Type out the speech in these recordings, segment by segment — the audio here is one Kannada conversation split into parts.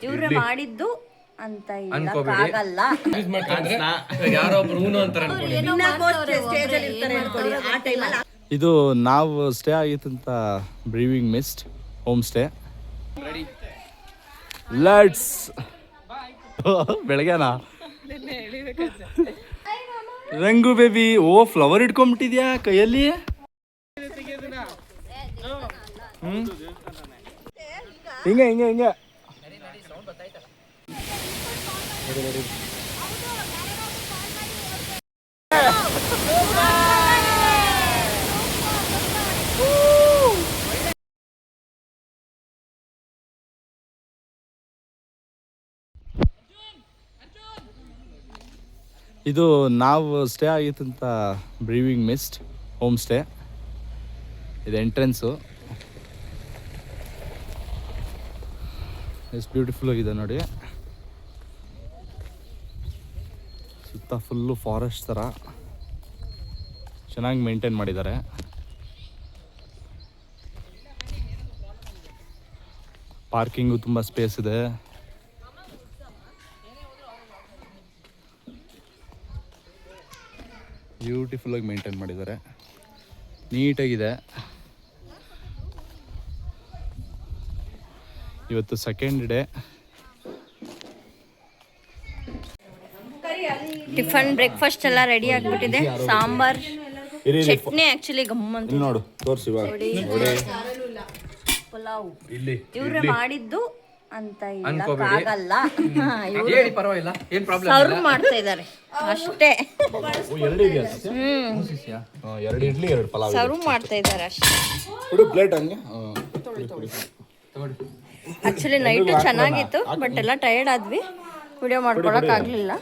ಇವ್ರು ಮಾಡಿದ್ದು ಅಂತ. ಆಗಲ್ಲ ಇದು ನಾವು stay ಆಗಿತ್ತಂತ brewing mist home stay let's ಬೆಳಗ್ಗೆನಾ? ರಂಗು ಬೇಬಿ ಓ ಫ್ಲವರ್ ಇಟ್ಕೊಂಡ್ಬಿಟ್ಟಿದ್ಯಾ ಕೈಯಲ್ಲಿ? ಹ್ಮ್? ಹಿಂಗೆ ಹಿಂಗೆ ಹಿಂಗೆ. ಇದು ನಾವು ಸ್ಟೇ ಆಗಿತ್ತಂತ ಬ್ರೀವಿಂಗ್ ಮಿಸ್ಟ್ ಹೋಮ್ ಸ್ಟೇ ಇದು ಎಂಟ್ರೆನ್ಸು ಎಷ್ಟು ಬ್ಯೂಟಿಫುಲ್ ಆಗಿದೆ ನೋಡಿ. ಸುತ್ತ ಫುಲ್ಲು ಫಾರೆಸ್ಟ್ ಥರ ಚೆನ್ನಾಗಿ ಮೇಂಟೈನ್ ಮಾಡಿದ್ದಾರೆ. ಪಾರ್ಕಿಂಗು ತುಂಬ ಸ್ಪೇಸ್ ಇದೆ. ಬ್ಯೂಟಿಫುಲ್ಲಾಗಿ ಮೇಂಟೈನ್ ಮಾಡಿದ್ದಾರೆ. ನೀಟಾಗಿದೆ. ಇವತ್ತು ಸೆಕೆಂಡ್ ಡೇ ಟಿಫನ್ ಬ್ರೇಕ್ಫಾಸ್ಟ್ ಎಲ್ಲ ರೆಡಿ ಆಗ್ಬಿಟ್ಟಿದೆ. ಸಾಂಬಾರ್ ಚಟ್ನಿ ಆಕ್ಚುಲಿ ಗಮ್ಮಂತ ನೋಡು ತೋರಿಸಿ ಪಲಾವ್. ಇಲ್ಲಿ ಇವ್ರು ಮಾಡಿದ್ದು ಅಂತ ಇಲ್ಲ ಆಗಲ್ಲ ಪರವಾಗಿಲ್ಲ. ಏನ್ ಪ್ರಾಬ್ಲಮ್ ಸರ್ವ್ ಮಾಡ್ತಾ ಇದ್ದಾರೆ ಅಷ್ಟೇ. ಹ್ಮ್. ಎರಡು ಇಡ್ಲಿ ಎರಡು ಪಲಾವ್ ಸರ್ವ್ ಮಾಡ್ತಾ ಇದ್ದಾರೆ ಅಷ್ಟೇ. ಕೊಡು ಪ್ಲೇಟ್ ಹಂಗೆ. ಆಕ್ಚುಲಿ ನೈಟ್ ಚೆನ್ನಾಗಿತ್ತು ಬಟ್ ಎಲ್ಲ ಟಯರ್ಡ್ ಆದ್ವಿ. ವಿಡಿಯೋ ಮಾಡ್ಕೊಳಕ್ ಆಗ್ಲಿಲ್ಲ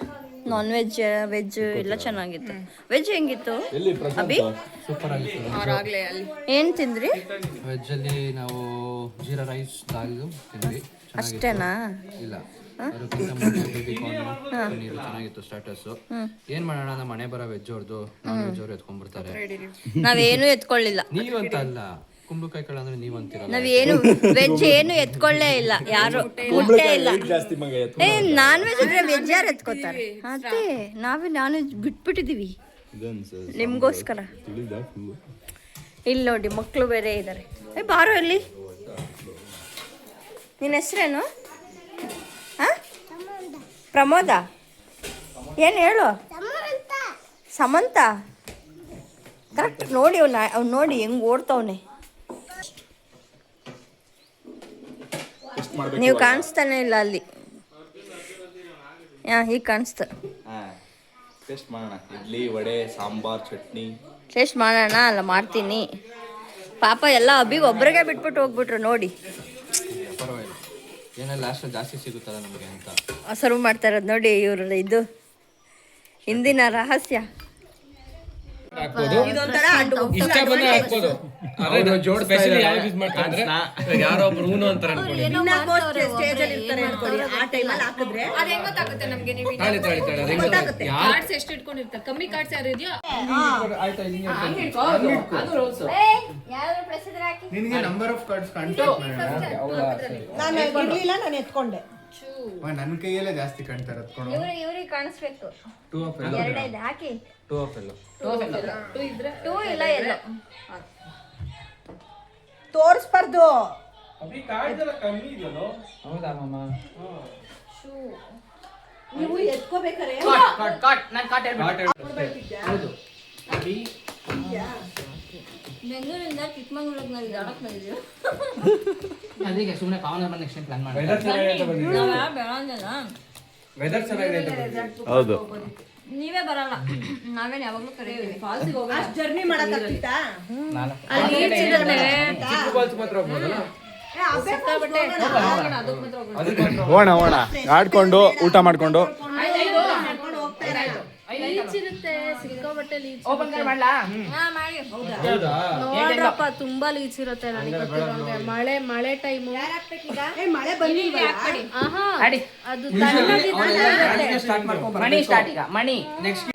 ನಾನ್ ವೆಜ್ ವೆಜ್ ಎಲ್ಲ ಚೆನ್ನಾಗಿತ್ತು. ವೆಜ್ ಹೆಂಗಿತ್ತು? ಅಬಿ ಅಭಿ? ಸೂಪರ್ ಆಗಿತ್ತು. ಏನ್ ತಿಂದ್ರಿ? ವೆಜ್ ಅಲ್ಲಿ ನಾವು ಜೀರಾ ರೈಸ್ ದಾಲ್ ತಿಂದ್ವಿ. ಅಷ್ಟೇನಾ? ಇಲ್ಲ. ಚೆನ್ನಾಗಿತ್ತು ಸ್ಟಾರ್ಟರ್ಸ್ ಏನ್ ಮಾಡೋಣ ನಮ್ಮ ಮನೆ ಬರೋ ವೆಜ್ ಅವ್ರದ್ದು ನಾನ್ ವೆಜ್ ಅವ್ರು ಎತ್ಕೊಂಡ್ಬಿಡ್ತಾರೆ. ನಾವೇನು ಎತ್ಕೊಳ್ಳಿಲ್ಲ. ನೀವಂತ ಅಲ್ಲ ಕುಂಬಳಕಾಯಿ ಕಾಳು ಅಂದ್ರೆ ನೀವ್ ಅಂತೀರಲ್ಲ? ನಾವೇನು ವೆಜ್ ಏನು ಎತ್ಕೊಳ್ಳೇ ಇಲ್ಲ ಯಾರು ಮುಟ್ಟೆ ಇಲ್ಲ. ಜಾಸ್ತಿ ಮಗ ಎತ್ತು ಏ ನಾನ್ ವೆಜ್ ಇದ್ರೆ ವೆಜ್ ಯಾರು ಎತ್ಕೋತಾರೆ? ಅದೇ ನಾವೇ ನಾನ್ ವೆಜ್ ಬಿಟ್ಬಿಟ್ಟಿದೀವಿ. ನಿಮ್ಗೋಸ್ಕರ. ಇಲ್ಲಿ ನೋಡಿ ಮಕ್ಕಳು ಬೇರೆ ಇದ್ದಾರೆ ಏ ಬಾರೋ ಇಲ್ಲಿ. ನಿನ್ನ ಹೆಸರೇನು? ಹಾ? ಪ್ರಮೋದ? ಏನು ಹೇಳು? ಸಮಂತ. ಕರೆಕ್ಟ್ ನೋಡಿ ಅವ್ನ ಅವ್ನು ನೋಡಿ ಹೆಂಗ್ ಓಡ್ತವ್ನೆ ಎಷ್ಟು ಮಾಡ್ಬೇಕು ನೀವು ಕಾಣಿಸ್ತಾನೆ ಇಲ್ಲ ಅಲ್ಲಿ. ಹಾ ಈಗ ಕಾಣಿಸ್ತ. ಟೇಸ್ಟ್ ಮಾಡೋಣ. ಇಡ್ಲಿ ವಡೆ ಸಾಂಬಾರ್ ಚಟ್ನಿ. ಟೇಸ್ಟ್ ಮಾಡೋಣ ಅಲ್ಲ ಮಾಡ್ತೀನಿ. ಪಾಪ ಎಲ್ಲ ಅಬ್ಬಿಗ ಒಬ್ರಿಗೆ ಬಿಟ್ಬಿಟ್ಟು ಹೋಗ್ಬಿಟ್ರು ನೋಡಿ. ಏನೆಲ್ಲ ಲಾಸ್ಟ್ ಜಾಸ್ತಿ ಸಿಗುತ್ತಲ್ಲ ನಮಗೆ ಅಂತ. ಸರ್ವ್ ಮಾಡ್ತಾ ಇರೋದು ನೋಡಿ ಇವ್ರ ಇದು. ಹಿಂದಿನ ರಹಸ್ಯ. ಇಷ್ಟ ಬಂದ್ರೆ ಹಾಕ್ಬೋದು. ಸ್ಪೆಷಲಿ ಯಾವ್ದು ಯೂಸ್ ಮಾಡ್ಕೊಂಡ್ರೆ ಯಾರೋ ಒಬ್ರು ಊನು ಅಂತಾರೆ ಅನ್ಕೊಳ್ಳಿ. ಸ್ಟೇಜ್ ಅಲ್ಲಿ ಇರ್ತಾರೆ ಅನ್ಕೊಳ್ಳಿ. ಆ ಟೈಮಲ್ಲಿ ಹಾಕಿದ್ರೆ. ಅದ್ ಹೆಂಗ್ ಗೊತ್ತಾಗುತ್ತೆ ನಮ್ಗೆ ನೀವು ತಾಳಿ ತಾಳಿ ತಾಳಿ. ಅದ್ ಗೊತ್ತಾಗುತ್ತೆ? ಯಾರು ಕಾರ್ಡ್ಸ್ ಎಷ್ಟು ಇಟ್ಕೊಂಡಿರ್ತಾರೆ? ಕಮ್ಮಿ ಕಾರ್ಡ್ಸ್ ಯಾರು ಇದೆಯೋ? ನಿಮಗೆ ನಂಬರ್ ಆಫ್ ಕಾರ್ಡ್ಸ್ ಕಾಣ್ತಾ ನಾನು ಇರ್ಲಿಲ್ಲ ನಾನು ಎತ್ಕೊಂಡೆ. ನನ್ನ ಕೈಯಲ್ಲೇ ಜಾಸ್ತಿ ಕಾಣ್ತಾರೆ ಇವ್ರು ಇವ್ರಿಗೆ ಕಾಣಿಸ್ಬೇಕು. ಟೂ ಆಫ್ ಎರಡೇ ಇದೆ ಹಾಕಿ. ಟೂ ಆಫ್ ಎಲ್ಲ. ಟೂ ಇಲ್ಲ ಎಲ್ಲ. ತೋರಿಸ್ಬಾರ್ದು. ಹೌದಾ ಮಾಮ? ನೀವು ಎತ್ಕೋಬೇಕಾರೆ. ಹೌದು. ಬೆಂಗಳೂರಿಂದ ಚಿಕ್ಕಮಂಗ್ಳೂರಿಗೆ ನಾವು ಬಂದಿದ್ದೀವಿ ಅದಕ್ಕೆ ಸುಮ್ಮನೆ ಕಾವನ ಬಂದು ನೆಕ್ಸ್ಟ್ ಪ್ಲಾನ್ ಮಾಡಿ ವೆದರ್ ಚೆನ್ನಾಗಿದೆ ಬೆಳಂದಿಲ್ಲ ವೆದರ್ ಚೆನ್ನಾಗಿದೆ ಹೌದು ನೀವೇ ಬರಲ್ಲ ನಾವೇನ್ ಯಾವಾಗ್ಲೂ ಕರೀತೀವಿ ಫಾಲ್ಸಿಗೆ ಅಷ್ಟ್ ಜರ್ನಿ ಮಾಡಕ್ಕಾಗ್ತಿತ್ತಾ ಚಿಕ್ಕ ಓಣ ಮಾತ್ರ ಹೋಗ್ಬೋದಲ್ಲ ಹೋಣ ಹೋಣ ಆಡ್ಕೊಂಡು ಊಟ ಮಾಡ್ಕೊಂಡು ಲೀಚ್ ಇರುತ್ತೆ ಓಪನ್ ಮಾಡ್ಲಾ? ಹಾ ಮಾಡಿ. ನೋಡ್ರಪ್ಪ ತುಂಬಾ ಲೀಚ್ ಇರುತ್ತೆ ನನಗೆ ಗೊತ್ತಿರೋಂಗೆ ಮಳೆ ಮಳೆ ಟೈಮು ಏ ಮಳೆ ಬಂದಿಲ್ವಲ್ಲ ಆಹಾ ಅಡಿ. ಅದು ಸ್ಟಾರ್ಟ್ ಮಾಡ್ಕೊಂಡು ಮಣಿ ಸ್ಟಾರ್ಟ್ ಈಗ ಮಣಿ. ನೆಕ್ಸ್ಟ್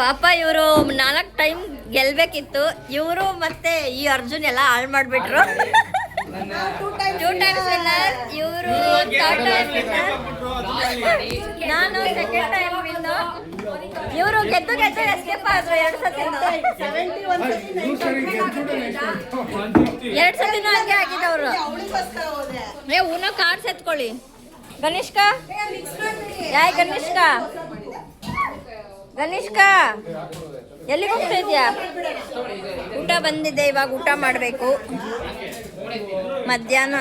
ಪಾಪ ಇವರು ನಾಲ್ಕು ಟೈಮ್ ಗೆಲ್ಬೇಕಿತ್ತು. ಇವರು ಮತ್ತೆ ಈ ಅರ್ಜುನ್ ಎಲ್ಲ ಹಾಳ್ ಮಾಡ್ಬಿಟ್ರು. ಟೂ ಟೈಮ್ಸ್ ವಿನ್ನರ್ ಇವರು ಥರ್ಡ್ ಟೈಮ್ ವಿನ್ನರ್ ನಾನು ಸೆಕೆಂಡ್ ಟೈಮ್ ವಿನ್ನರ್ ಇವರು ಗೆದ್ದು ಗೆದ್ದು ಎಸ್ಕೇಪ್ ಆದ್ರು ಎರಡು ಸತಿ ಎರಡು ಸತಿನೂ ಹಂಗೆ ಆಗಿದ್ದವ್ರು. ಏ ಉನೋ ಕಾರ್ಡ್ಸ್ ಎತ್ಕೊಳ್ಳಿ ಗಣೇಶ್ಕ? ಯಾಯ್ ಗಣೇಶ್ಕ? ಗಣೇಶ್ಕ? ಎಲ್ಲಿಗೆ ಹೋಗ್ತಾ ಇದೆಯಾ? ಬಂದಿದೆ ಇವಾಗ ಊಟ ಮಾಡಬೇಕು. ಮಧ್ಯಾಹ್ನ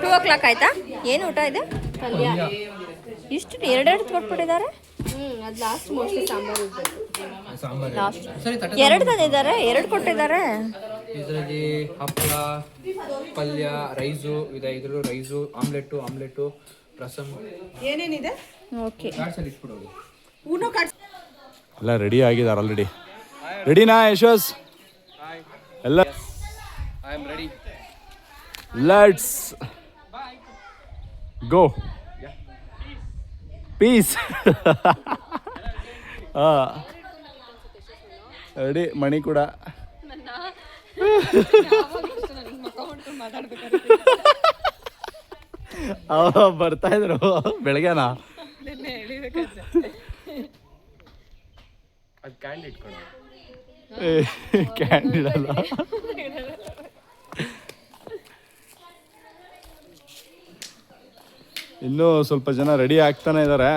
ಟೂ ಓ ಕ್ಲಾಕ್ ಆಯ್ತಾ? ಏನು ಊಟ ಇದೆ? ಇಷ್ಟು ಎರಡೆರಡು ಕೊಟ್ಬಿಟ್ಟಿದ್ದಾರೆ ಎರಡು ತಂದಿದ್ದಾರೆ ಎರಡು ಕೊಟ್ಟಿದ್ದಾರೆ? ಇದರಲ್ಲಿ ಹಪ್ಪಳ ಪಲ್ಯ ರೈಸು ಇದೆ ಇದ್ರಲ್ಲೂ ರೈಸು ಆಮ್ಲೆಟ್ಟು ಆಮ್ಲೆಟ್ಟು ರಸಮ್ ಏನೇನಿದೆ? ಓಕೆ. ಎಲ್ಲ ರೆಡಿ ಆಗಿದ್ದಾರೆ ಆಲ್ರೆಡಿ ರೆಡಿನಾ ಯಶಸ್? ಎಲ್ಲ I am ready let's go peace ಹಾಂ ರೆಡಿ ಮಣಿ ಕೂಡ ಅವ ಬರ್ತಾ ಇದ್ರು. ಬೆಳಗ್ಗೆನಾ? ಅದು ಕ್ಯಾಂಡ್ ಇಟ್ಕೊಂಡು ಕ್ಯಾಂಡಿಡ್ ಅಲ್ಲ ಇನ್ನೂ ಸ್ವಲ್ಪ ಜನ ರೆಡಿ ಆಗ್ತಾನೆ ಇದ್ದಾರೆ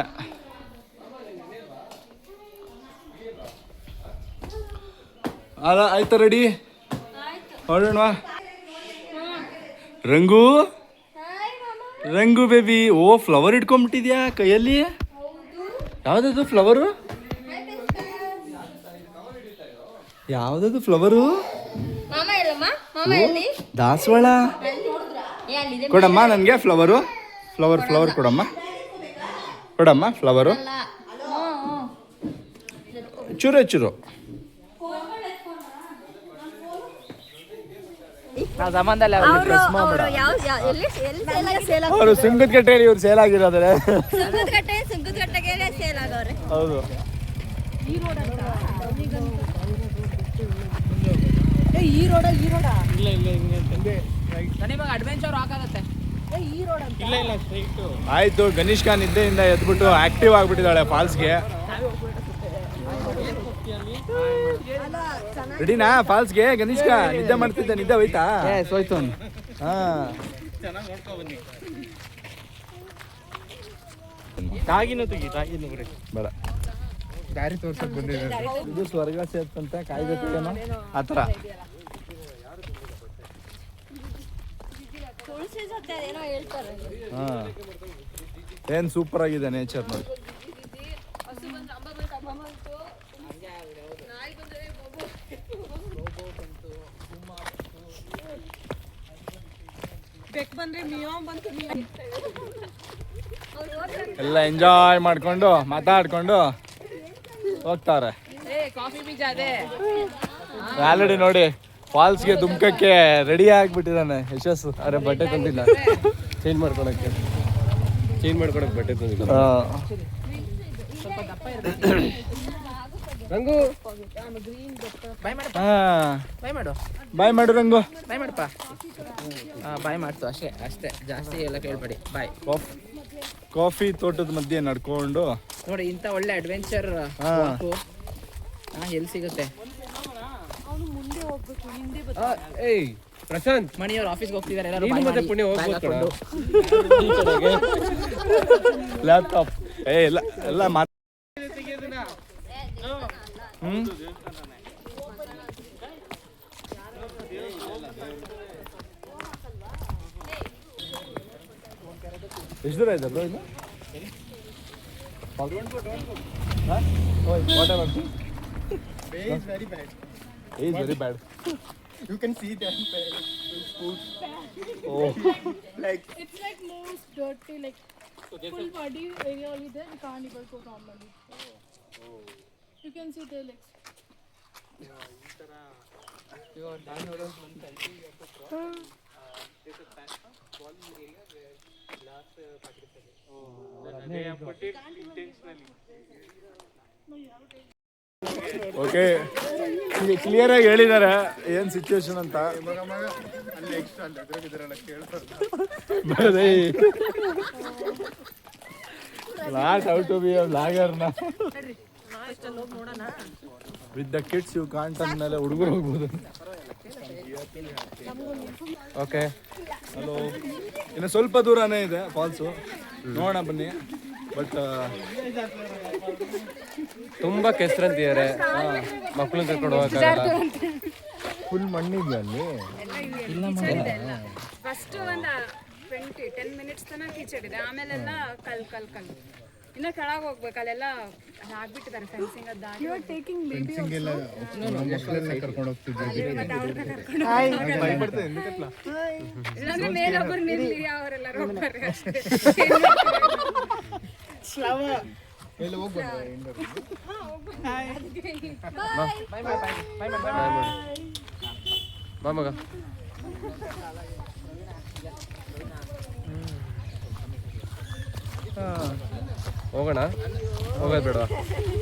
ಅಲ್ಲ, ಆಯ್ತಾ ರೆಡಿ? ಹೊರಡೋಣ. ರಂಗು? ರಂಗು ಬೇಬಿ ಓ ಫ್ಲವರ್ ಇಟ್ಕೊಂಡ್ಬಿಟ್ಟಿದ್ಯಾ ಕೈಯಲ್ಲಿ? ಯಾವುದದು ಫ್ಲವರು ಯಾವ್ದದು ಫ್ಲವರು? ಮಾಮ ಎಲ್ಲಮ್ಮ ಮಾಮ ಎಲ್ಲಿ ದಾಸವಾಳ? ಏ ಅಲ್ಲಿದೆ ಕೊಡಮ್ಮ ನನಗೆ ಫ್ಲವರು. ಫ್ಲವರ್ ಫ್ಲವರ್ ಕೊಡಮ್ಮ. ಕೊಡಮ್ಮ ಫ್ಲವರು. ಚೂರು ಚೂರು. ಅವರು ಅವರು ಯಾವ ಯಾವ- ಎಲ್ಲಿ ಎಲ್ಲಿ ಸೇಲ್ ಆಗಿ ಸೇಲ್ ಅವರು ಸುಂಗದ ಕಟ್ಟೆಯಲ್ಲಿ ಇವ್ರು ಸೇಲ್ ಆಗಿರೋದ್ರೆ. ಸುಂಕದಕಟ್ಟೆ ಹೌದು ಈ ರೋಡ ಈ ರೋಡ? ನನಗೆ ಅಡ್ವೆಂಚರ್ ಹಾಕಾಗತ್ತೆ ಈ ರೋಡ್ ಅಂತ? ಆಯ್ತು ಗಣೇಶ್ ಖಾನ್ ನಿದ್ದೆಯಿಂದ ಎದ್ಬಿಟ್ಟು ಆಕ್ಟಿವ್ ಆಗ್ಬಿಟ್ಟಿದ್ದಾಳೆ ಫಾಲ್ಸ್ಗೆ. ರೆಡಿನಾ ಫಾಲ್ಸ್ಗೆ? ಗಣೇಶ್ ಖಾನ್ ನಿದ್ದೆ ಮಾಡ್ತಿದ್ದೆ ನಿದ್ದೆ ಹೋಯ್ತಾ? ಸೋಯ್ತು ಹಾ. ಬೇಡ. ದಾರಿ ತೋರ್ಸಕ್ ಬಂದಿದ್ದಾರೆ. ಇದು ಸ್ವರ್ಗ ಸೇರ್ತಂತೆ ಕಾಯ್ಬೇಕೇನೋ ಆ ಥರ. ತುಳಸಿ ಜೊತೆ ಏನೋ ಹೇಳ್ತಾರೆ. ಹಾ. ಏನ್ ಸೂಪರ್ ಆಗಿದೆ ನೇಚರ್ ನೋಡಿ. ಎಲ್ಲ ಎಂಜಾಯ್ ಮಾಡ್ಕೊಂಡು ಮಾತಾಡ್ಕೊಂಡು ಹೋಗ್ತಾರೆ. ಕಾಫಿ ಬೀಜ ಅದೇ. ಆಲ್ರೆಡಿ ನೋಡಿ ಫಾಲ್ಸ್ಗೆ ದುಮ್ಕಕ್ಕೆ ರೆಡಿ ಆಗ್ಬಿಟ್ಟಿದ್ದಾನೆ. ಯಶಸ್ಸು. ಅರೆ ಬಟ್ಟೆ ತಂದಿಲ್ಲ. ಚೇಂಜ್ ಮಾಡ್ಕೊಳಕ್ಕೆ. ಚೇಂಜ್ ಮಾಡ್ಕೊಳಕ್ಕೆ ಬಟ್ಟೆ ತಂದಿಲ್ಲ. ಹಾ. ರಂಗು! ಬಾಯ್ ಮಾಡು. ಹಾ. ಬಾಯ್ ಮಾಡು. ಬಾಯ್ ಮಾಡು ರಂಗು. ಬಾಯ್ ಮಾಡಪ್ಪ ಬಾಯ್ ಮಾಡ್ತು. ಅಷ್ಟೇ ಅಷ್ಟೇ. ಜಾಸ್ತಿ ಎಲ್ಲ ಕೇಳ್ಬೇಡಿ. ಬಾಯ್. ಕಾಫ್ ಕಾಫಿ ತೋಟದ ಮಧ್ಯೆ ನಡ್ಕೊಂಡು ನೋಡಿ ಇಂಥ ಒಳ್ಳೆ ಅಡ್ವೆಂಚರ್ ಹಾ. ಹಾಂ ಎಲ್ಲಿ ಸಿಗುತ್ತೆ? ಏಯ್ ಪ್ರಶಾಂತ್. ಮಣಿಯವ್ರು ಆಫೀಸ್ಗೆ ಹೋಗ್ತಿದ್ದಾರೆ ಎಲ್ಲರೂ ನೀನು ಮತ್ತೆ. ಪುಣ್ಯ ಹೋಗ್ಬೋದು. ಲ್ಯಾಪ್ಟಾಪ್ ಏ ಎಲ್ಲ ಎಲ್ಲ ಮಾತು ಹ್ಮ್? ಎಷ್ಟು ದೂರ ಇದೆ ಬ್ರೋ ಇನ್ನು? Don't go, don't go. Huh? Oh, whatever. Bay is very bad. He is very bad. You can see them boots. Oh. like it's like most dirty, like so full body area only there. You can't even go normally. Oh. Oh. You can see their legs. Yeah, इस तरह your dinosaurs one country you have to cross. Uh, there's a platform, ball area where ಮಗ ಕ್ಲಿಯರ್ ಎಕ್ಸ್ಟ್ರಾ ಹೇಳಿದ್ದಾರೆ ಏನ್ ಸಿಚುವೇಶನ್ ಅಂತ. Last out to be ಲಾಗರ್ನ with the kids you can't ಅಂದ್ಮೇಲೆ ಹುಡುಗರು ಹೋಗ್ಬೋದು ಓಕೆ. ಹಲೋ ಇನ್ನು ಸ್ವಲ್ಪ ದೂರನೇ ಇದೆ ಫಾಲ್ಸು. ನೋಡೋಣ ಬನ್ನಿ. ಬಟ್ ತುಂಬ ಕೆಸರಂತಿದ್ದಾರೆ. ಮಕ್ಕಳು ಕರ್ಕೊಂಡು ಹೋಗಕ್ಕಾಗಲ್ಲ. ಫುಲ್ ಮಣ್ಣಿದೆ ಅಲ್ಲಿ. ಫಸ್ಟ್ ಒಂದು ಟ್ವೆಂಟಿ ಟೆನ್ ಮಿನಿಟ್ಸ್ ತನಕ ಕೀಚಡಿದೆ. ಇದೆ ಆಮೇಲೆಲ್ಲ ಕಲ್ ಕಲ್ ಕಲ್. ಇನ್ನ ಕೆಳಗೆ ಹೋಗ್ಬೇಕು ಅಲ್ಲೆಲ್ಲ ಆಗ್ಬಿಟ್ಟಿದ್ದಾರೆ ಫೆನ್ಸಿಂಗ್ ಅದು ಆರ್ ಟೇಕಿಂಗ್ ಬೇಬಿ ಕರ್ಕೊಂಡು ಇಲ್ಲಾಂದ್ರೆ ಮೇಲೊಬ್ಬರು ನಿಲ್ಲಿ ಅವರೆಲ್ಲರೂ ಹೋಗ್ತಾರೆ ಬೈ ಮೇಲೆ ಬೈ ಬಾ ಮಗ. ಹೋಗೋಣ? ಹೋಗೋದು ಬೇಡ.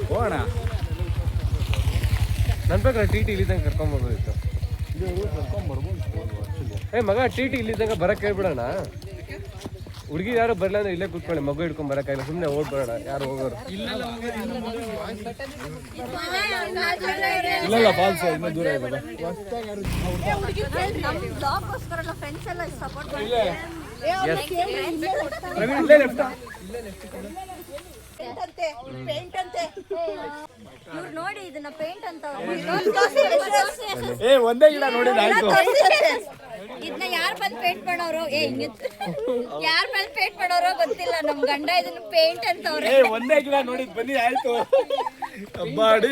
ಹೋಗೋಣ. ನನ್ನ ಪ್ರಕಾರ ಟಿ ಟಿ ಇಲ್ಲಿದ್ದಂಗೆ ಕರ್ಕೊಂಬರ್ಬೋದಿತ್ತು ಏ ಮಗ ಟಿ ಟಿ ಇಲ್ಲಿದ್ದಂಗೆ ಬರಕ್ಕೆ ಹೇಳ್ಬಿಡೋಣ. ಹುಡುಗಿ ಯಾರು ಬರಲ್ಲ ಅಂದ್ರೆ ಇಲ್ಲೇ ಕೂತ್ಕೊಳ್ಳಿ ಮಗು ಹಿಡ್ಕೊಂಡ್ ಬರಕ್ಕಾಗಿಲ್ಲ ಸುಮ್ಮನೆ ಓಡ್ ಬರೋಣ ಯಾರು ಹೋಗೋರು. ಇಲ್ಲ ಫಾಲ್ಸ್ ಇನ್ನೂ ದೂರ ಇದೆ. ನಮ್ಮ ಬ್ಲಾಗ್ಗೋಸ್ಕರ ಫ್ರೆಂಡ್ಸ್ ಎಲ್ಲ ಸಪೋರ್ಟ್ ಮಾಡ್ತಾರೆ ಇವ್ರು ನೋಡಿ ಇದನ್ನ ಪೇಂಟ್ ಅಂತ ಏ ಒಂದೇ ಗಿಡ ನೋಡಿ ಇದನ್ನ ಯಾರು ಬಂದು ಪೇಂಟ್ ಮಾಡೋರು? ಏ ಯಾರು ಬಂದು ಪೇಂಟ್ ಮಾಡೋರೋ ಗೊತ್ತಿಲ್ಲ ನಮ್ ಗಂಡ ಇದನ್ನ ಪೇಂಟ್ ಅಂತವ್ರೆ ಒಂದೇ ಗಿಡ ನೋಡಿ ಬನ್ನಿ ಆಯ್ತು. ಮಾಡಿ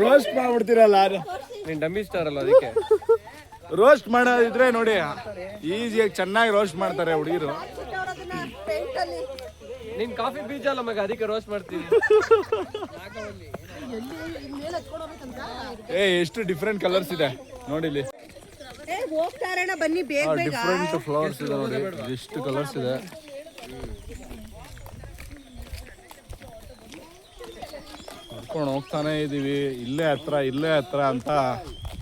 ರೋಸ್ಟ್ ಮಾಡ್ಬಿಡ್ತೀರಲ್ಲ ನೀನ್ ಡಮ್ಮಿ ಸ್ಟಾರ್ ಅಲ್ಲ ಅದಕ್ಕೆ. ರೋಸ್ಟ್ ಮಾಡೋದಿದ್ರೆ ನೋಡಿ ಈಸಿಯಾಗಿ ಚೆನ್ನಾಗಿ ರೋಸ್ಟ್ ಮಾಡ್ತಾರೆ ಹುಡುಗಿರು. ನೀನ್ ಕಾಫಿ ಬೀಜ ಅಲ್ಲ ಮಗ ಅದಕ್ಕೆ ರೋಸ್ಟ್ ಮಾಡ್ತೀನಿ. ಏ ಎಷ್ಟು ಡಿಫ್ರೆಂಟ್ ಕಲರ್ಸ್ ಇದೆ. ನೋಡಿಲಿ ಹೋಗ್ತಾರಣ ಬನ್ನಿ ಬೇಗ ಬೇಗ. ಡಿಫ್ರೆಂಟ್ ಫ್ಲವರ್ಸ್ ಇದೆ ನೋಡಿ. ಎಷ್ಟು ಕಲರ್ಸ್ ಇದೆ. ಕರ್ಕೊಂಡು ಹೋಗ್ತಾನೆ ಇದೀವಿ. ಇಲ್ಲೇ ಹತ್ರ ಇಲ್ಲೇ ಹತ್ರ ಅಂತ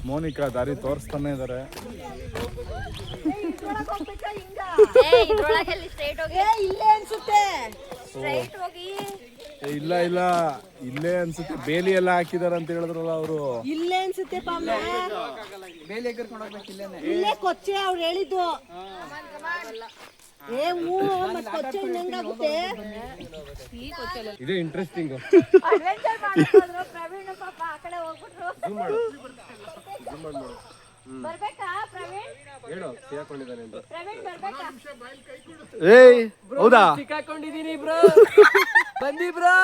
ಮೋನಿಕಾ ದಾರಿ ತೋರಿಸ್ತಾನೆ ಇದಾರೆ ಏ ಇದ್ರೊಳಗೆ ಸ್ಟ್ರೈಟ್ ಹೋಗಿ ಇಲ್ಲೇ ಅನ್ಸುತ್ತೆ. ಸ್ಟ್ರೈಟ್ ಹೋಗಿ. ಇಲ್ಲ ಇಲ್ಲ. ಇಲ್ಲೇ ಅನ್ಸುತ್ತೆ. ಬೇಲಿ ಎಲ್ಲ ಹಾಕಿದಾರೆ ಅಂತ ಹೇಳಿದ್ರಲ್ಲ ಅವರು. ಇಲ್ಲೇ ಅನ್ಸುತ್ತೆ ಇಲ್ಲೇ ಕೊಚ್ಚೆ ಅವ್ರು ಹೇಳಿದ್ದು. ಏ ಹ್ಞೂ ಮತ್ ಕೊಚ್ಚೆ ಇದೇ ಇಂಟ್ರೆಸ್ಟಿಂಗ್ ಅಡ್ವೆಂಚರ್ ಪ್ರವೀಣ್ ಪಾಪ ಆ ಕಡೆ ಹೋಗ್ಬಿಟ್ರು. ಬರ್ಬೇಕಾ ಪ್ರವೀಣ್? ಹೇಳು ಸಿಗಾಕೊಂಡಿದ್ದಾನೆ ಅಂತ. ಪ್ರವೀಣ್ ಬರ್ಬೇಕಾ? ಏಯ್ ಹೌದಾ? ಸಿಕ್ಕಾಕೊಂಡಿದೀನಿ ಬ್ರೋ. ಬಂದಿ ಬ್ರೋ.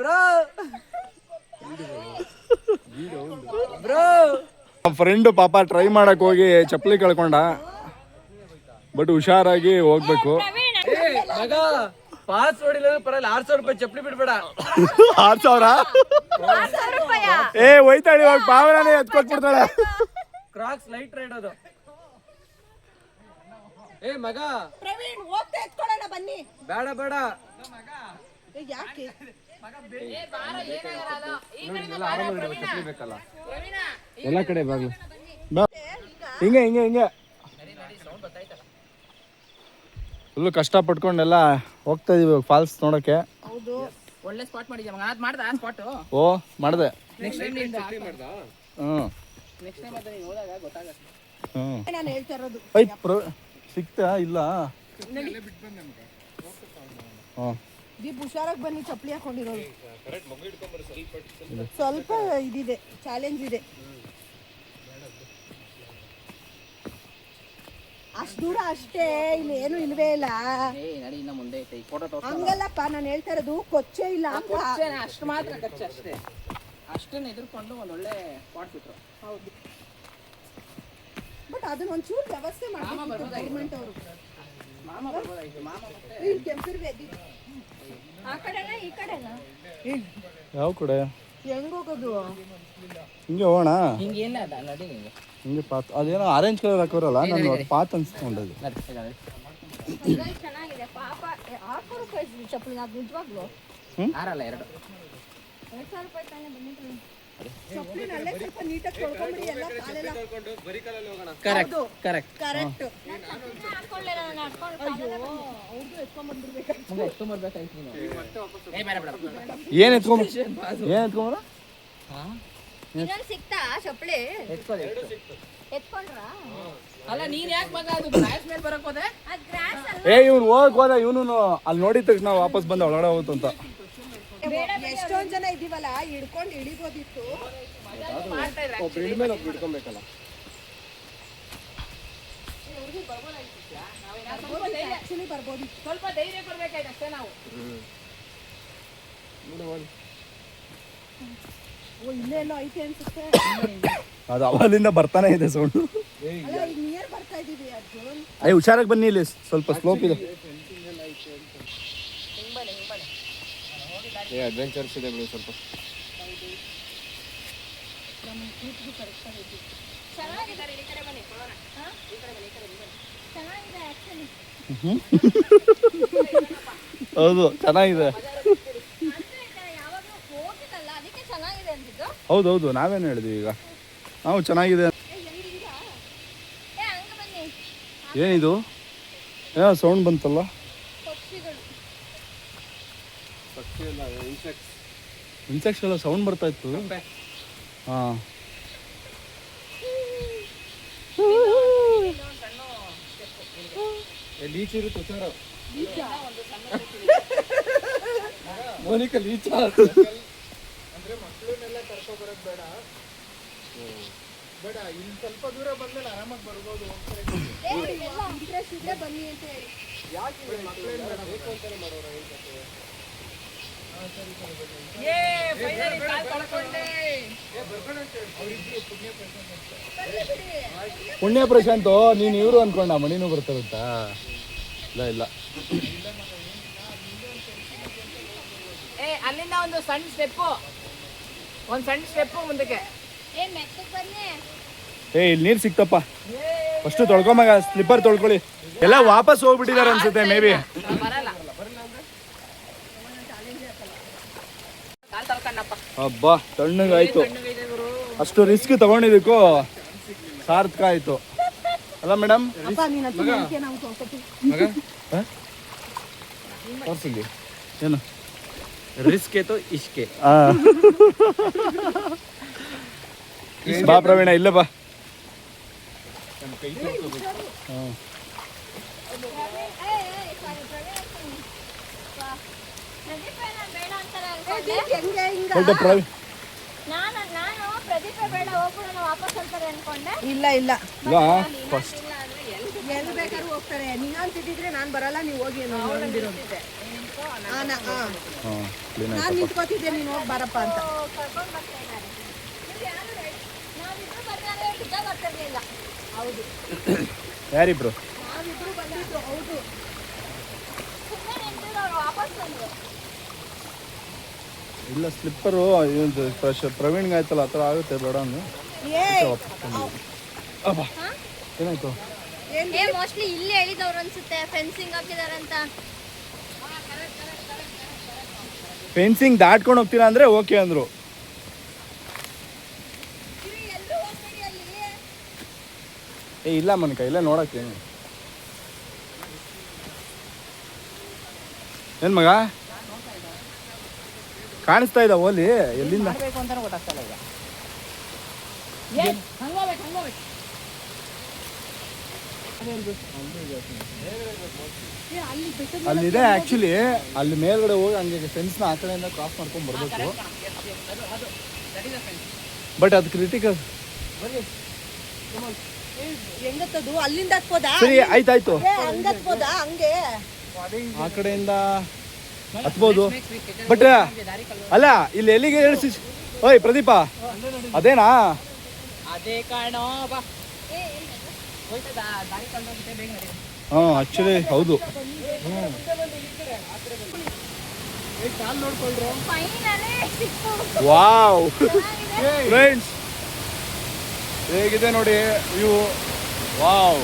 ಬ್ರೋ. ಬ್ರೋ. ಫ್ರೆಂಡ್ ಪಾಪ ಟ್ರೈ ಮಾಡಕ್ ಹೋಗಿ ಚಪ್ಪಲಿ ಕಳ್ಕೊಂಡ ಬಟ್ ಹುಷಾರಾಗಿ ಹೋಗ್ಬೇಕು. ಮಗ. ಪಾಸ್ ನೋಡಿಲ್ಲ ಪರಲ್ಲ ಆರ್ ಸಾವಿರ ರೂಪಾಯಿ ಚಪ್ಪಲಿ ಬಿಡ್ಬೇಡ. ಆರ್ ಸಾವಿರ? ಏ ಹೋಯ್ತಾಳೆ ಇವಾಗ ಪಾವನೇ ಎತ್ಕೊಟ್ಬಿಡ್ತಾಳೆ ಕ್ರಾಕ್ಸ್ ಲೈಟ್ ರೈಡ್ ಅದು. ಏ ಮಗ. ಪ್ರವೀಣ್ ಹೋಗ್ತಾ ಎತ್ಕೊಳ್ಳೋಣ ಬನ್ನಿ. ಬೇಡ ಬೇಡ. ಏ, ಯಾಕೆ? ಎಲ್ಲ ಕಡೆ ಬಾಗ್ಲು. ಬಾ. ಹಿಂಗೆ ಹಿಂಗೆ ಹಿಂಗೆ. ಫುಲ್ಲು ಕಷ್ಟ ಪಟ್ಕೊಂಡೆಲ್ಲ ಹೋಗ್ತಾ ಇದೀವಿ ಫಾಲ್ಸ್ ನೋಡಕ್ಕೆ. ಒಳ್ಳೆ ಸ್ಪಾಟ್ ಮಾಡಿದ್ಯಾ ಮಗ? ಅದ್ ಮಾಡ್ದ ಸ್ಪಾಟ್ ಓ ಮಾಡ್ದೆ. ನೆಕ್ಸ್ಟ್ ಟೈಮ್ ಹ್ಞೂ ನೆಕ್ಸ್ಟ್ ಟೈಮ್ ಅದನ್ನ ನೀನು ಹೋದಾಗ ಗೊತ್ತಾಗತ್ತೆ. ಹ್ಞೂ ನಾನು ಹೇಳ್ತಾ ಇರೋದು. ಐ ಪ್ರ ಸಿಕ್ತಾ ಇಲ್ಲ? ಹಾಂ ದೀಪ್ ಹುಷಾರಾಗಿ ಬನ್ನಿ ಚಪ್ಪಲಿ ಹಾಕೊಂಡಿರೋದು. ಸ್ವಲ್ಪ ಇದಿದೆ ಚಾಲೆಂಜ್ ಇದೆ. ಅಷ್ಟು ದೂರ ಅಷ್ಟೇ ಇಲ್ಲಿ ಏನು ಇಲ್ವೇ ಇಲ್ಲ. ಏ ನಡಿ ಇನ್ನ ಮುಂದೆ ಐತೆ. ಈ ಫೋಟೋ ತೋರ್ಸ ಹಂಗಲ್ಲಪ್ಪ ನಾನು ಹೇಳ್ತಾ ಇರೋದು ಕೊಚ್ಚೆ ಇಲ್ಲ ಅಂತ. ಅಷ್ಟು ಮಾತ್ರ ಖರ್ಚು ಅಷ್ಟೇ. ಅಷ್ಟನ್ನ ಎದುರ್ಕೊಂಡು ಒಂದ್ ಒಳ್ಳೆ ಸ್ಪಾಟ್ ಬಿಟ್ರು. ಹೌದು. ಬಟ್ ಅದನ್ನ ಒಂಚೂರು ವ್ಯವಸ್ಥೆ ಮಾಡಬೇಕು ಗೌರ್ಮೆಂಟ್ ಅವರು. ಮಾಮ ಬರ್ಬೋದಾಯ್ತು ಮಾಮ ಮತ್ತೆ ಇಲ್ಲಿ ಕೆಂಪಿರ್ವೆ ಆ ಕಡೆನಾ ಈ ಕಡೆನಾ? ಯಾವ ಕಡೆ? ಹೆಂಗ್ ಹೋಗೋದು? ಹಿಂಗೆ ಹೋಗೋಣ. ಹಿಂಗೇನ ಅದ ನಡಿ ನಿಂಗೆ ಹಿಂಗೆ ಪಾತ್ ಅದೇನೋ ಆರೆಂಜ್ ಕಲರ್ ಹಾಕೋರಲ್ಲ ನಾನು ಪಾತ್ ಅನ್ಸ್ಕೊಂಡದ್ದು. ಚೆನ್ನಾಗಿದೆ. ಪಾಪ ಸಾವಿರ ರೂಪಾಯಿ ಚಪ್ಪಲಿ ಅದು ನಿಜವಾಗ್ಲು? ಆರಲ್ಲ ಎರಡು. ಎರಡು ಸಾವಿರ ರೂಪಾಯಿ ತಾನೇ ಕಾಲೆಲ್ಲ ಕರೆಕ್ಟ್ ಏನ್ ಎತ್ಕೊಂಬ ಏನ್ ಎತ್ಕೊಂಬರ ಇನ್ನೊಂದು ಸಿಕ್ತಾ ಚಪ್ಪಲಿ? ಎತ್ಕೊಳ್ಳಿ ಎತ್ಕೊಂಡ್ರಾ? ಅಲ್ಲ ನೀನ್ ಯಾಕೆ ಮಗ ಅದು ಗ್ರಾಸ್ ಮೇಲೆ ಬರಕ್ ಹೋದೆ? ಗ್ರಾಸ್ ಅಲ್ಲ ಏ ಇವ್ನು ಹೋಗಕ್ ಹೋದ ಇವನು ಅಲ್ಲಿ ನೋಡಿದ ತಕ್ಷಣ ವಾಪಸ್ ಬಂದ ಒಳಗಡೆ ಹೋಗುತ್ತಂತ ಅಂತ. ಎಷ್ಟೊಂದ್ ಜನ ಇದೀವಲ್ಲ ಹಿಡ್ಕೊಂಡು ಇಳಿಬೋದಿತ್ತು. ಒಬ್ರು ಇಳಿದ್ಮೇಲೆ ಒಬ್ರು ಹಿಡ್ಕೊಬೇಕಲ್ಲ ಆಕ್ಚುಲಿ ಬರ್ಬೋದಿತ್ತು. ಸ್ವಲ್ಪ ಧೈರ್ಯ ಅಷ್ಟೇ ನಾವು. ಓ ಇಲ್ಲೇ ಎಲ್ಲೋ ಐತೆ ಅನ್ಸುತ್ತೆ. ಅದು ಅವಲಿಂದ ಬರ್ತಾನೆ ಇದೆ ಸೌಂಡು. ನಿಯರ್ ಬರ್ತಾ ಇದೀವಿ ಅರ್ಜುನ್. ಅಯ್ಯ ಹುಷಾರಾಗಿ ಬನ್ನಿ ಇಲ್ಲಿ ಸ್ವಲ್ಪ ಸ್ಲೋಪ್ ಇದೆ. ಏ ಅಡ್ವೆಂಚರ್ಸ್ ಇದೆ ಬಿಡಿ ಸ್ವಲ್ಪ. ಚೆನ್ನಾಗಿದೆ ಹೌದು, ಚೆನ್ನಾಗಿದೆ. ಹೌದೌದು, ನಾವೇನು ಹೇಳಿದ್ವಿ ಈಗ? ನಾವು ಚೆನ್ನಾಗಿದೆ ಏನಿದು? ಏನೋ ಸೌಂಡ್ ಬಂತಲ್ಲ? ಇನ್ಸೆಕ್ಟ್ಸ್ ಎಲ್ಲ ಸೌಂಡ್ ಬರ್ತಾ ಇತ್ತು. ಹಾಂ. ಲೀಚ್ ಇರುತ್ತೆ ಹುಷಾರ. ಮೋನಿಕಾ ಲೀಚ ಇಂಟ್ರೆಸ್ಟ್ ಇದ್ರೆ ಬನ್ನಿ ಅಂತ ಹೇಳಿ. ಯಾಕೆ ಫೈನಲಿ ಕಾಲ್ ಕಳ್ಕೊಂಡೆ ಪುಣ್ಯ ಪ್ರಶಾಂತ್ ನೀನು ಇವರು ಅನ್ಕೊಂಡ ಮಣಿನು ಬರ್ತಾರಂತ ಇಲ್ಲ ಇಲ್ಲ. ಏ ಅಲ್ಲಿಂದ ಒಂದು ಸಣ್ಣ ಸ್ಟೆಪ್ಪು ಒಂದು ಸಣ್ಣ ಸ್ಟೆಪ್ಪು ಮುಂದಕ್ಕೆ. ಏ ಮೆತ್ತಗೆ ಬನ್ನಿ. ಏ ಇಲ್ಲಿ ನೀರು ಸಿಕ್ತಪ್ಪ. First ತೊಳ್ಕೊಂಬಾಗ slipper ತೊಳ್ಕೊಳ್ಳಿ. ಎಲ್ಲ ವಾಪಸ್ ಹೋಗ್ಬಿಟ್ಟಿದ್ದಾರೆ ಅನ್ಸುತ್ತೆ ಮೇ ಬಿ ಬರಲ್ಲ ಕಾಲ್ ತಳ್ಕೊಂಡಪ್ಪ ಅಬ್ಬಾ ತಣ್ಣಗಾಯ್ತು. ಅಷ್ಟು ರಿಸ್ಕ್ ತಗೊಂಡಿದ್ದಕ್ಕೂ ಸಾರ್ಥಕ ಆಯ್ತು. ಅಲ್ಲ ಮೇಡಮ್ ತೋರ್ಸಿಲ್ಲಿ ಏನು? ರಿಸ್ಕ್ ಏತೋ ಇಷ್ಕೆ ಆ. ಬಾ ಪ್ರವೀಣ ಇಲ್ಲ ಬಾ. ಹ್ಮ್. ಏ ಏ ಸಾರಿ ಪ್ರವೀಣ್ ಅಕ್ಕನ್. ವಾ. ಪ್ರದೀಪ ನಾನು ಬೇಡ ಅಂತಾರೆ ಅನ್ಕೊಂಡೆ ಹೆಂಗೆ ಹಿಂಗ ಸ್ವಲ್ಪ ಪ್ರವೀಣ್. ನಾನು ನಾನು ಪ್ರದೀಪ ಬೇಡ ಹೋಗ್ಬಿಡೋಣ ವಾಪಸ್ ಅಂತಾರೆ ಅನ್ಕೊಂಡೆ. ಇಲ್ಲ ಇಲ್ಲ. ಇಲ್ಲ ಫಸ್ಟ್ ಎಲ್ಲಿ ಬೇಕಾದ್ರೂ ಹೋಗ್ತಾರೆ. ನೀನು ಅಂತಿದ್ರೆ ನಾನು ಬರಲ್ಲ ನೀವು ಹೋಗಿ ನಾನ್ ನಿಂತ್ಕೋತಿದ್ದೆ ನೀನು ಹೋಗಿ ಬರಪ್ಪ ಅಂತ. ಹೌದು. ಯಾರಿಬ್ರು? ನಾವಿಬ್ರು ಹೌದು. ಸುಮ್ಮನೆ ನಿಂತಿರೋರು ವಾಪಸ್ ಬಂದ್ರು. ಇಲ್ಲ ಸ್ಲಿಪ್ಪರು ಇದು ಫ್ರೆಶ್ ಪ್ರವೀಣ್ಗೆ ಆಯ್ತಲ್ಲ ಆ ಥರ ಆಗುತ್ತೆ ಬೇಡ ಅಂದು. ಅಬ್ಬಾ ಏನಾಯ್ತು? ಏ ಮೋಸ್ಟ್ಲಿ ಇಲ್ಲಿ ಹೇಳಿದವ್ರು ಅನ್ಸುತ್ತೆ ಫೆನ್ಸಿಂಗ್ ಹಾಕಿದಾರಂತ ಫೆನ್ಸಿಂಗ್ ದಾಟ್ಕೊಂಡು ಹೋಗ್ತೀರಾ ಅಂದ್ರೆ ಓಕೆ ಅಂದ್ರು. ಏ ಇಲ್ಲ ಮನಕ ಇಲ್ಲ ನೋಡಕ್ಕೆ. ಏನ್ ಮಗ? ಕಾಣಿಸ್ತಾ ಇದ್ದ ಓಲಿ ಎಲ್ಲಿಂದ? ಮಾಡ್ಬೇಕು ಅಂತಾನೆ ಗೊತ್ತಾಗ್ತಲ್ಲ ಈಗ. ಏ ಹಂಗೋಗ್ಬೇಕು ಹಂಗೋಗ್ಬೇಕು ಅಲ್ಲಿದೆ ಆಕ್ಚುಲಿ ಅಲ್ಲಿ ಮೇಲ್ಗಡೆ ಹೋಗಿ ಹಂಗೆ ಫೆನ್ಸ್ನ ಆ ಕಡೆಯಿಂದ ಕ್ರಾಸ್ ಮಾಡ್ಕೊಂಡ್ ಬರ್ಬೇಕು. ಬಟ್ ಅದು ಕ್ರಿಟಿಕಲ್ ಹೆಂಗತ್ತದು? ಅಲ್ಲಿಂದ ಹತ್ಬೋದಾ? ಸರಿ ಆಯ್ತಾಯ್ತು. ಏ ಹಂಗ. ಹತ್ಬೋದಾ ಹಂಗೆ ಆ ಕಡೆಯಿಂದ ಹತ್ಬೋದು. ಬಟ್ ಅಲ್ಲ ಇಲ್ಲಿ ಎಲ್ಲಿಗೆ ಹೇಳಿ ಓಯ್ ಪ್ರದೀಪ ಅದೇನಾ? ಅದೇ ಕಾರಣ ಬಾ. ಹೇಗಿದೆ ದಾರಿ ಅಯ್ಯೋ ವಾವ್.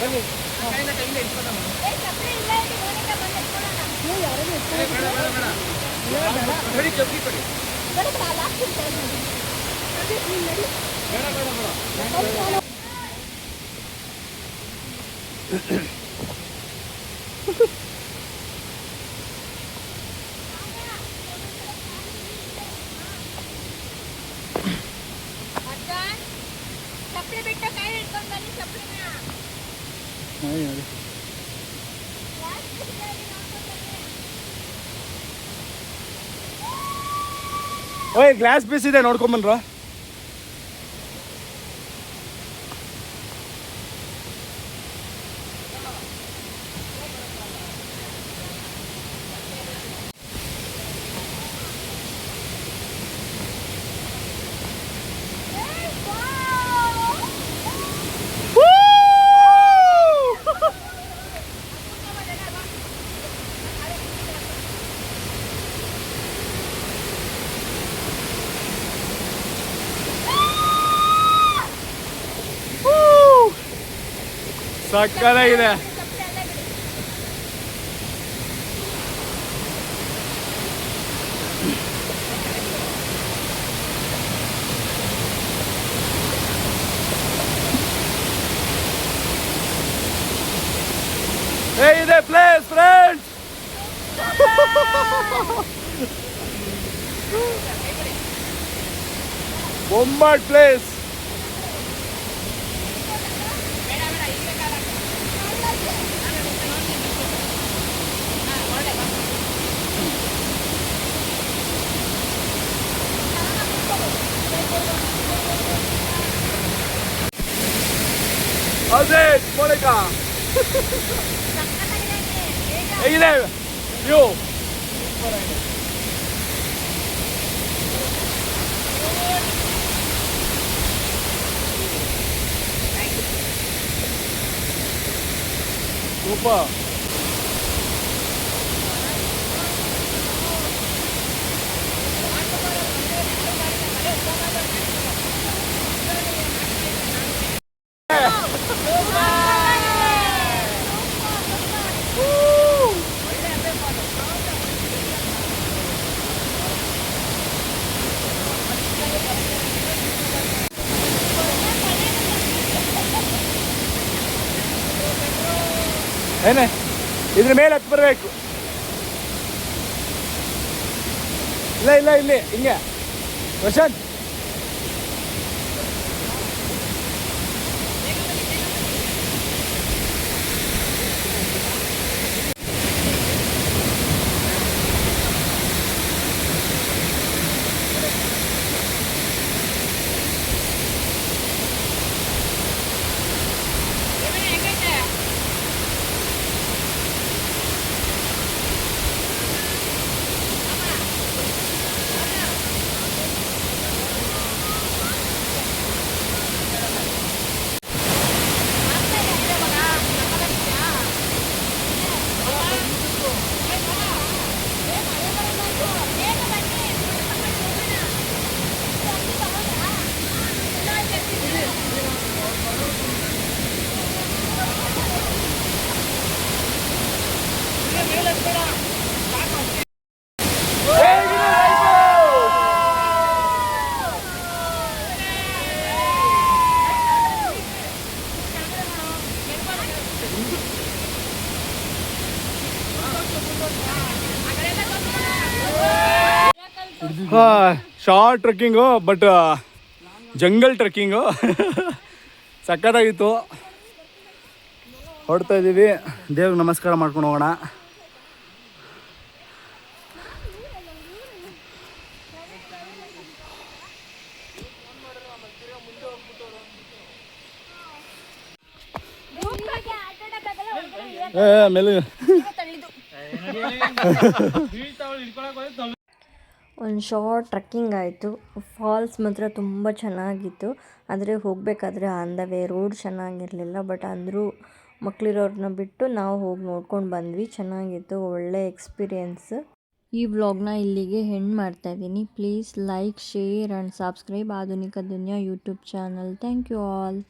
ನಡಿ ಹಾಂ ಆಕ್ಚುಲಿ ಹೌದು ಫೈನಲೇ ಸಿಕ್ತು ವಾವ್ ಫ್ರೆಂಡ್ಸ್ ಹೇಗಿದೆ ನೋಡಿ ವ್ಯೂ ವಾವ್ ಬರ್ತಾ ತಗೊಳ್ಳೋಣ ಇಲ್ಲೆಲ್ಲ ಫೋಟೋಸ್ ಇವಾಗ ಬೇಡ ಚಪ್ಪಲಿ ಬಿಟ್ಟು ಕೈ ಹಿಡ್ಕೊಂಡು ಬನ್ನಿ ಚಪ್ಪಲಿನ ಓಯ್ ಗ್ಲಾಸ್ ಪೀಸ್ ಇದೆ ಸಕ್ಕದಾಗಿದೆ ಏ ಇದೆ ಪ್ಲೇಸ್ ಫ್ರೆಂಡ್ಸ್ ಬೊಂಬಾಟ್ ಪ್ಲೇಸ್ ಅದೇ ಮೋನಿಕಾ ಹೇಗಿದೆ ವ್ಯೂ ಸೂಪರ್ ಏನೇ? ಇದ್ರ ಮೇಲೆ ಹತ್ತು ಬರಬೇಕು. ಇಲ್ಲ ಇಲ್ಲ ಇಲ್ಲಿ ಹಿಂಗೆ. Prashant. Short trekking but jungle trekking ಸಕ್ಕತ್ತಾಗಿತ್ತು ಹೊಡ್ತಾ ಇದ್ದೀವಿ ದೇವ್ರಿಗೆ ನಮಸ್ಕಾರ ಮಾಡ್ಕೊಂಡು ಹೋಗೋಣ ಏ ಮೇಲೆ ಒಂದು ಶಾರ್ಟ್ ಟ್ರಕ್ಕಿಂಗ್ ಆಯಿತು. ಫಾಲ್ಸ್ ಮಾತ್ರ ತುಂಬ ಚೆನ್ನಾಗಿತ್ತು. ಆದರೆ ಹೋಗಬೇಕಾದ್ರೆ ಆನ್ ದ ವೇ ರೋಡ್ ಚೆನ್ನಾಗಿರಲಿಲ್ಲ. ಬಟ್ ಅಂದರೂ ಮಕ್ಕಳಿರೋರನ್ನ ಬಿಟ್ಟು ನಾವು ಹೋಗಿ ನೋಡ್ಕೊಂಡು ಬಂದ್ವಿ. ಚೆನ್ನಾಗಿತ್ತು, ಒಳ್ಳೆ ಎಕ್ಸ್ಪೀರಿಯೆನ್ಸ್. ಈ ವ್ಲಾಗ್ನ ಇಲ್ಲಿಗೆ ಹೆಣ್ಣು ಮಾಡ್ತಾ ಇದ್ದೀನಿ. Please like, share and subscribe Adhunika Duniya YouTube channel. Thank you all.